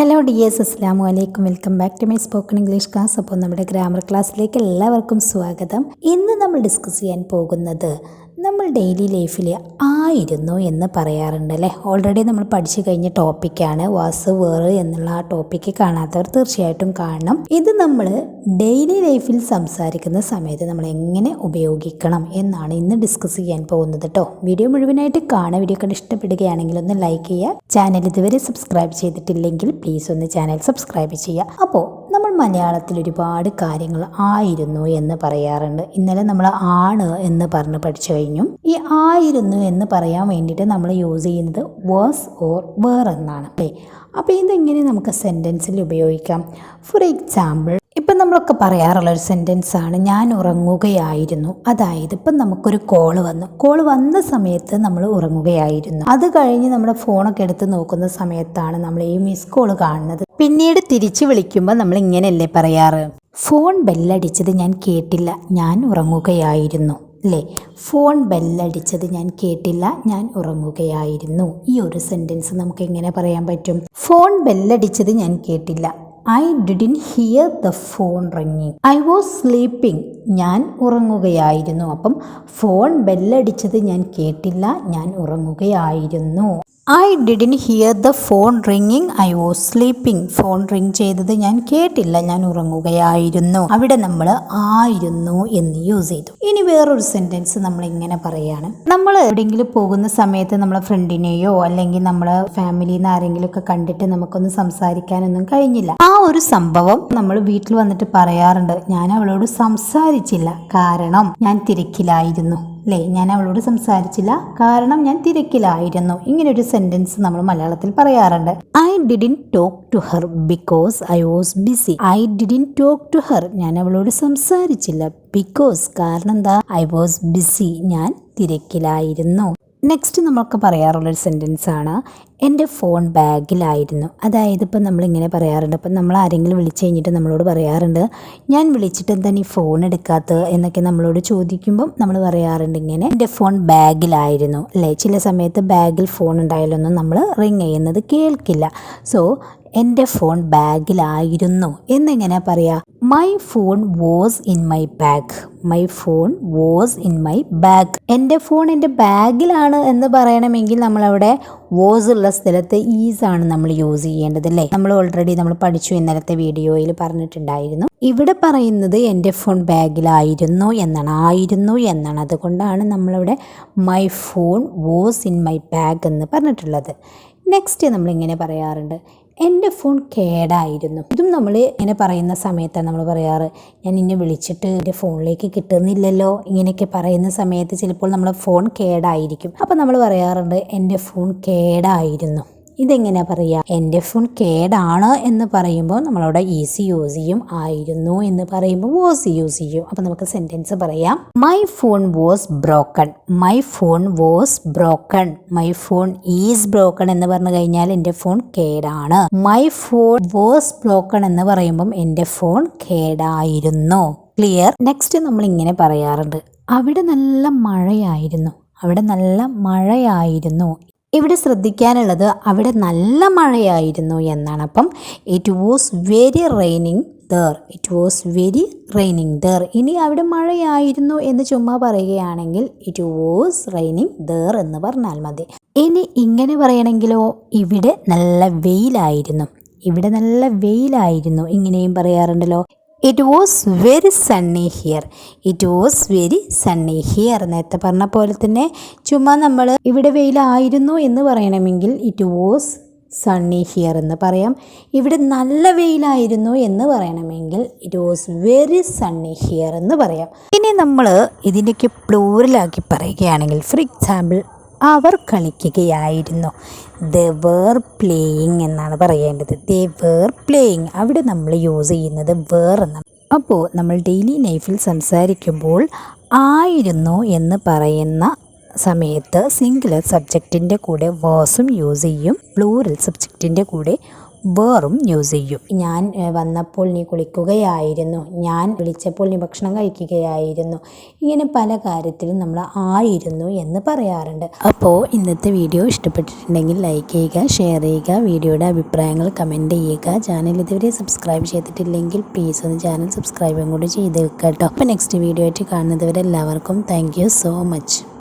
Hello D S അസ്സാമു അലൈക്കും welcome back to my spoken English class അപ്പോൾ നമ്മുടെ ഗ്രാമർ ക്ലാസ്സിലേക്ക് എല്ലാവർക്കും സ്വാഗതം. ഇന്ന് നമ്മൾ ഡിസ്കസ് ചെയ്യാൻ പോകുന്നത് നമ്മൾ ഡെയിലി ലൈഫിൽ ആയിരുന്നു എന്ന് പറയാറുണ്ട് അല്ലേ? ഓൾറെഡി നമ്മൾ പഠിച്ചു കഴിഞ്ഞ ടോപ്പിക്കാണ് വാസ് വേറ് എന്നുള്ള ആ ടോപ്പിക്ക് കാണാത്തവർ തീർച്ചയായിട്ടും കാണണം. ഇത് നമ്മൾ ഡെയിലി ലൈഫിൽ സംസാരിക്കുന്ന സമയത്ത് നമ്മൾ എങ്ങനെ ഉപയോഗിക്കണം എന്നാണ് ഇന്ന് ഡിസ്കസ് ചെയ്യാൻ പോകുന്നത് കേട്ടോ വീഡിയോ മുഴുവനായിട്ട് കാണുക വീഡിയോ കണ്ട് ഇഷ്ടപ്പെടുകയാണെങ്കിൽ ഒന്ന് ലൈക്ക് ചെയ്യുക. ചാനൽ ഇതുവരെ സബ്സ്ക്രൈബ് ചെയ്തിട്ടില്ലെങ്കിൽ പ്ലീസ് ഒന്ന് ചാനൽ സബ്സ്ക്രൈബ് ചെയ്യുക. അപ്പോൾ നമ്മൾ മലയാളത്തിൽ ഒരുപാട് കാര്യങ്ങൾ ആയിരുന്നു എന്ന് പറയാറുണ്ട്. ഇന്നലെ നമ്മൾ ആണ് എന്ന് പറഞ്ഞ് പഠിച്ചു കഴിഞ്ഞു. ഈ ആയിരുന്നു എന്ന് പറയാൻ വേണ്ടിയിട്ട് നമ്മൾ യൂസ് ചെയ്യുന്നത് വേഴ്സ് ഓർ വേർ എന്നാണ്. അല്ലേ? അപ്പോൾ ഇതെങ്ങനെ നമുക്ക് സെന്റൻസിൽ ഉപയോഗിക്കാം? ഫോർ എക്സാമ്പിൾ ഇപ്പം നമ്മളൊക്കെ പറയാറുള്ള ഒരു സെന്റൻസാണ് ഞാൻ ഉറങ്ങുകയായിരുന്നു. അതായത് ഇപ്പം നമുക്കൊരു കോൾ വന്നു. കോൾ വന്ന സമയത്ത് നമ്മൾ ഉറങ്ങുകയായിരുന്നു. അത് കഴിഞ്ഞ് നമ്മുടെ ഫോണൊക്കെ എടുത്ത് നോക്കുന്ന സമയത്താണ് നമ്മൾ ഈ മിസ് കോൾ കാണുന്നത്. പിന്നീട് തിരിച്ചു വിളിക്കുമ്പോൾ നമ്മൾ ഇങ്ങനെയല്ലേ പറയാറ്? ഫോൺ ബെല്ലടിച്ചത് ഞാൻ കേട്ടില്ല ഞാൻ ഉറങ്ങുകയായിരുന്നു. അല്ലേ ഫോൺ ബെല്ലടിച്ചത് ഞാൻ കേട്ടില്ല ഞാൻ ഉറങ്ങുകയായിരുന്നു. ഈ ഒരു സെന്റൻസ് നമുക്ക് എങ്ങനെ പറയാൻ പറ്റും? ഫോൺ ബെല്ലടിച്ചത് ഞാൻ കേട്ടില്ല I didn't hear the phone റിങ്ങിങ് I was sleeping ഞാൻ ഉറങ്ങുകയായിരുന്നു. അപ്പം ഫോൺ ബെല്ലടിച്ചത് ഞാൻ കേട്ടില്ല. ഞാൻ ഉറങ്ങുകയായിരുന്നു. I didn't hear the phone റിങ്ങിങ് I was sleeping phone ring ചെയ്തത് ഞാൻ കേട്ടില്ല. ഞാൻ ഉറങ്ങുകയായിരുന്നു. അവിടെ നമ്മൾ ആയിരുന്നു എന്ന് യൂസ് ചെയ്തു. ഇനി വേറൊരു സെന്റൻസ് നമ്മൾ ഇങ്ങനെ പറയാണ്. നമ്മൾ എവിടെയെങ്കിലും പോകുന്ന സമയത്ത് നമ്മളെ ഫ്രണ്ടിനെയോ അല്ലെങ്കിൽ നമ്മളെ ഫാമിലിയിൽ നിന്ന് ആരെങ്കിലും ഒക്കെ കണ്ടിട്ട് നമുക്കൊന്ന് സംസാരിക്കാനൊന്നും കഴിഞ്ഞില്ല. ആ ഒരു സംഭവം നമ്മൾ വീട്ടിൽ വന്നിട്ട് പറയാറുണ്ട്. ഞാൻ അവളോട് സംസാരിച്ചില്ല. കാരണം ഞാൻ തിരക്കിലായിരുന്നു. അല്ലേ ഞാൻ അവളോട് സംസാരിച്ചില്ല. കാരണം ഞാൻ തിരക്കിലായിരുന്നു. ഇങ്ങനെ ഒരു സെന്റൻസ് നമ്മൾ മലയാളത്തിൽ പറയാറുണ്ട്. I didn't talk to her because I was busy I didn't talk to her ഞാൻ അവളോട് സംസാരിച്ചില്ല. ബിക്കോസ് കാരണം എന്താ? ഐ വാസ് ബിസി ഞാൻ തിരക്കിലായിരുന്നു. നെക്സ്റ്റ് നമ്മൾക്ക് പറയാറുള്ളൊരു സെന്റൻസ് ആണ്. എന്റെ ഫോൺ ബാഗിലായിരുന്നു. അതായത് ഇപ്പം നമ്മളിങ്ങനെ പറയാറുണ്ട്. ഇപ്പം നമ്മൾ ആരെങ്കിലും വിളിച്ചു കഴിഞ്ഞിട്ട് നമ്മളോട് പറയാറുണ്ട് ഞാൻ വിളിച്ചിട്ട് എന്താ നീ ഫോൺ എടുക്കാത്തത്? എന്നൊക്കെ നമ്മളോട് ചോദിക്കുമ്പം നമ്മൾ പറയാറുണ്ട് ഇങ്ങനെ. എന്റെ ഫോൺ ബാഗിലായിരുന്നു അല്ലേ? ചില സമയത്ത് ബാഗിൽ ഫോൺ ഉണ്ടായാലൊന്നും നമ്മൾ റിങ് ചെയ്യുന്നത് കേൾക്കില്ല. സോ എന്റെ ഫോൺ ബാഗിലായിരുന്നു. എന്നെങ്ങനെ പറയാ? My phone was in my bag my phone was in my bag എന്റെ ഫോൺ എന്റെ ബാഗിലാണ് എന്ന് പറയണമെങ്കിൽ നമ്മളവിടെ വാസ് ഉള്ള സ്ഥലത്ത് ഈസ് ആണ് നമ്മൾ യൂസ് ചെയ്യേണ്ടത് അല്ലേ നമ്മൾ ഓൾറെഡി നമ്മൾ പഠിച്ചു ഇന്നലത്തെ വീഡിയോയിൽ പറഞ്ഞിട്ടുണ്ടായിരുന്നു. ഇവിടെ പറയുന്നത് എന്റെ ഫോൺ ബാഗിലായിരുന്നു എന്നാണ്. ആയിരുന്നു എന്നാണ്. അതുകൊണ്ടാണ് നമ്മളിവിടെ my phone was in my bag എന്ന് പറഞ്ഞിട്ടുള്ളത്. നെക്സ്റ്റ് നമ്മളിങ്ങനെ പറയാറുണ്ട്. എന്റെ ഫോൺ കേടായിരുന്നു. ഇതും നമ്മൾ ഇങ്ങനെ പറയുന്ന സമയത്താണ് നമ്മൾ പറയാറ് ഞാൻ ഇന്നെ വിളിച്ചിട്ട് എന്റെ ഫോണിലേക്ക് കിട്ടുന്നില്ലല്ലോ ഇങ്ങനെയൊക്കെ പറയുന്ന സമയത്ത് ചിലപ്പോൾ നമ്മളെ ഫോൺ കേടായിരിക്കും. അപ്പോൾ നമ്മൾ പറയാറുണ്ട് എന്റെ ഫോൺ കേടായിരുന്നു. ഇതെങ്ങനെ പറയുക? എന്റെ ഫോൺ കേടാണ് എന്ന് പറയുമ്പോൾ നമ്മളവിടെ ഈസി യൂസ് ചെയ്യും. ആയിരുന്നു എന്ന് പറയുമ്പോൾ വാസ് യൂസ് ചെയ്യും. അപ്പോൾ നമുക്ക് സെന്റൻസ് പറയാം. My phone was broken my phone was broken my phone is broken എന്ന് പറഞ്ഞു കഴിഞ്ഞാൽ എന്റെ ഫോൺ കേടാണ്. മൈ ഫോൺ വാസ് ബ്രോക്കൺ എന്ന് പറയുമ്പം എന്റെ ഫോൺ കേടായിരുന്നു. ക്ലിയർ നെക്സ്റ്റ് നമ്മൾ ഇങ്ങനെ പറയാറുണ്ട്. അവിടെ നല്ല മഴയായിരുന്നു. അവിടെ നല്ല മഴയായിരുന്നു. ഇവിടെ ശ്രദ്ധിക്കാനുള്ളത് അവിടെ നല്ല മഴയായിരുന്നു എന്നാണ്. അപ്പം it was very raining there it was very raining there ഇനി അവിടെ മഴയായിരുന്നു എന്ന് ചുമ്മാ പറയുകയാണെങ്കിൽ ഇറ്റ് വാസ് റെയിനിങ് ദർ എന്ന് പറഞ്ഞാൽ മതി. ഇനി ഇങ്ങനെ പറയണമെങ്കിലോ ഇവിടെ നല്ല വെയിലായിരുന്നു. ഇവിടെ നല്ല വെയിലായിരുന്നു. ഇങ്ങനെയും പറയാറുണ്ടല്ലോ. It was very sunny here it was very sunny here നേരത്തെ പറഞ്ഞ പോലെ തന്നെ ചുമ്മാ നമ്മൾ ഇവിടെ വെയിലായിരുന്നു എന്ന് പറയണമെങ്കിൽ ഇറ്റ് വാസ് സണ്ണി ഹിയർ എന്ന് പറയാം. ഇവിടെ നല്ല വെയിലായിരുന്നു എന്ന് പറയണമെങ്കിൽ it was very sunny here എന്ന് പറയാം. ഇനി നമ്മൾ ഇതിന്റെയൊക്കെ പ്ലൂറലാക്കി പറയുകയാണെങ്കിൽ ഫോർ എക്സാമ്പിൾ അവർ കളിക്കുകയായിരുന്നു. ദ വേർ പ്ലേയിങ് എന്നാണ് പറയേണ്ടത്. ദ വേർ പ്ലേയിങ് അവിടെ നമ്മൾ യൂസ് ചെയ്യുന്നത് വേർ എന്നാണ്. അപ്പോൾ നമ്മൾ ഡെയിലി ലൈഫിൽ സംസാരിക്കുമ്പോൾ ആയിരുന്നു എന്ന് പറയുന്ന സമയത്ത് സിംഗുലർ സബ്ജക്റ്റിന്റെ കൂടെ വേഴ്സും യൂസ് ചെയ്യും. പ്ലൂറൽ സബ്ജക്റ്റിന്റെ കൂടെ വേറും യൂസ് ചെയ്യും. ഞാൻ വന്നപ്പോൾ നീ കുളിക്കുകയായിരുന്നു. ഞാൻ വിളിച്ചപ്പോൾ നീ ഭക്ഷണം കഴിക്കുകയായിരുന്നു. ഇങ്ങനെ പല കാര്യത്തിലും നമ്മൾ ആയിരുന്നു എന്ന് പറയാറുണ്ട്. അപ്പോൾ ഇന്നത്തെ വീഡിയോ ഇഷ്ടപ്പെട്ടിട്ടുണ്ടെങ്കിൽ ലൈക്ക് ചെയ്യുക ഷെയർ ചെയ്യുക വീഡിയോയുടെ അഭിപ്രായങ്ങൾ കമന്റ് ചെയ്യുക. ചാനൽ ഇതുവരെ സബ്സ്ക്രൈബ് ചെയ്തിട്ടില്ലെങ്കിൽ പ്ലീസ് ഒന്ന് ചാനൽ സബ്സ്ക്രൈബും കൂടി ചെയ്ത് വെക്കുക കേട്ടോ. അപ്പോൾ നെക്സ്റ്റ് വീഡിയോ ആയിട്ട് കാണുന്നതുവരെ എല്ലാവർക്കും താങ്ക് സോ മച്ച്